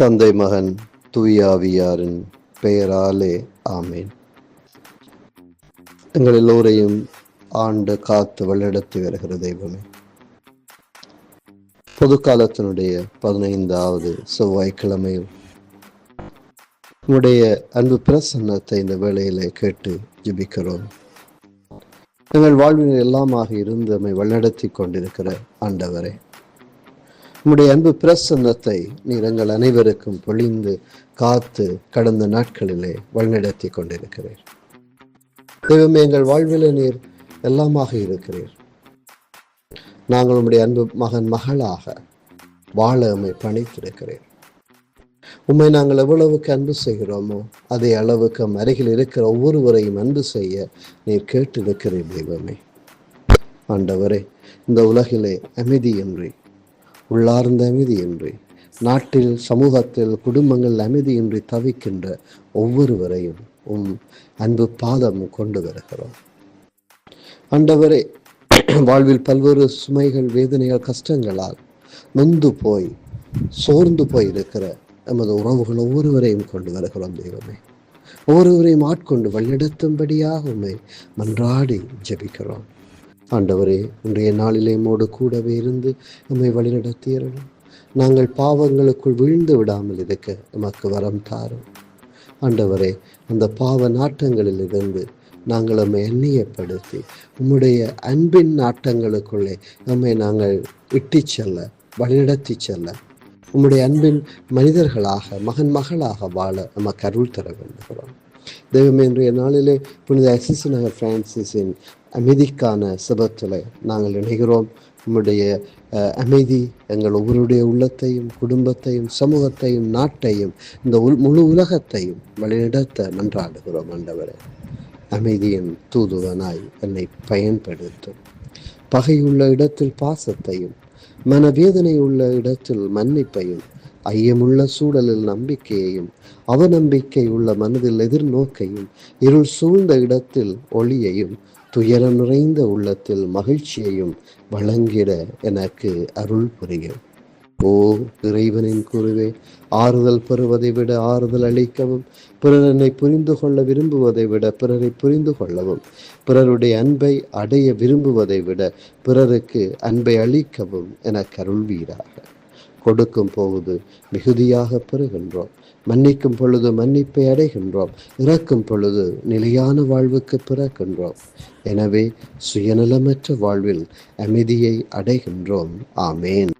தந்தை மகன் தூயாவியாரின் பெயராலே ஆமேன். எங்கள் எல்லோரையும் ஆண்டு காத்து வழிநடத்தி வருகிற தெய்வமே. பொது காலத்தினுடைய பதினைந்தாவது செவ்வாய்க்கிழமையில் உங்களுடைய அன்பு பிரசன்னத்தை இந்த வேளையிலே கேட்டு ஜிபிக்கிறோம். எங்கள் வாழ்வின் எல்லாமாக இருந்தமை வழிநடத்தி கொண்டிருக்கிற ஆண்டவரே. உம்முடைய அன்பு பிரசன்னத்தை நீர் எங்கள் அனைவருக்கும் பொழிந்து காத்து கடந்த நாட்களிலே வழிநடத்தி கொண்டிருக்கிறீர். தெய்வமே எங்கள் வாழ்வில் நீர் எல்லாமாக இருக்கிறீர். நாங்கள் உம்முடைய அன்பு மகன் மகளாக வாழ உம்மை பணித்திருக்கிறேன் உம்மை நாங்கள் எவ்வளவுக்கு அன்பு செய்கிறோமோ அதே அளவுக்கு அருகில் இருக்கிற ஒவ்வொருவரையும் அன்பு செய்ய நீர் கேட்டிருக்கிறீர் தெய்வமே. ஆண்டவரே இந்த உலகிலே அமைதியின்றி உள்ளார்ந்த அமைதியின்றி நாட்டில் சமூகத்தில் குடும்பங்கள் அமைதியின்றி தவிக்கின்ற ஒவ்வொருவரையும் உம் அன்பு பாதம் கொண்டு வருகிறோம். ஆண்டவரே வாழ்வில் பல்வேறு சுமைகள் வேதனைகள் கஷ்டங்களால் நொந்து போய் சோர்ந்து போய் இருக்கிற நமது உறவுகள் ஒவ்வொருவரையும் கொண்டு வருகிறோம் தெய்வமே. ஒவ்வொருவரையும் ஆட்கொண்டு வழிநடத்தும்படியாக உண்மை மன்றாடி ஜெபிக்கிறோம். ஆண்டவரே இன்றைய நாளிலே மோடு கூடவே இருந்து நம்மை வழிநடத்தியறணும் நாங்கள் பாவங்களுக்குள் விழுந்து விடாமல் இருக்க நமக்கு வரம் தாரும். ஆண்டவரே அந்த பாவ நாட்டங்களில் இருந்து நாங்கள் நம்மை எண்ணியப்படுத்தி உம்முடைய அன்பின் நாட்டங்களுக்குள்ளே நம்மை நாங்கள் இட்டி செல்ல வழிநடத்தி செல்ல உம்முடைய அன்பின் மனிதர்களாக மகன் மகளாக வாழ நம்ம கருள் தர வேண்டுகிறோம். தெய்வம் இன்றைய நாளிலே புனித அசிசு நகர் பிரான்சிஸின் அமைதிக்கான சபத்தில் நாங்கள் இணைகிறோம். உம்முடைய அஹ், அமைதி எங்கள் ஒவ்வொருடைய உள்ளத்தையும் குடும்பத்தையும் சமூகத்தையும் நாட்டையும் இந்த உல்- முழு உலகத்தையும் வழிநடத்த நன்றாடுகிறோம் ஆண்டவரே. அமைதியின் தூதுவனாய் என்னை பயன்படுத்தும். பகையுள்ள இடத்தில் பாசத்தையும் மனவேதனை உள்ள இடத்தில் மன்னிப்பையும் ஐயமுள்ள சூழலில் நம்பிக்கையையும் அவநம்பிக்கை உள்ள மனதில் எதிர்நோக்கையும் இருள் சூழ்ந்த இடத்தில் ஒளியையும் துயரம் நிறைந்த உள்ளத்தில் மகிழ்ச்சியையும் வழங்கிட எனக்கு அருள் புரியும். ஓ இறைவனின் குருவே ஆறுதல் பெறுவதை விட ஆறுதல் அளிக்கவும் பிறர் என்னை புரிந்து கொள்ள விரும்புவதை விட பிறரை புரிந்து கொள்ளவும் பிறருடைய அன்பை அடைய விரும்புவதை விட பிறருக்கு அன்பை அளிக்கவும் எனக்கு கருள்வீராக கொடுக்கும் போது மிகுதியாக பெறுகின்றோம். மன்னிக்கும் பொழுது மன்னிப்பை அடைகின்றோம். இறக்கும் பொழுது நிலையான வாழ்வுக்கு பிறக்கின்றோம். எனவே சுயநலமற்ற வாழ்வில் அமைதியை அடைகின்றோம். ஆமேன்.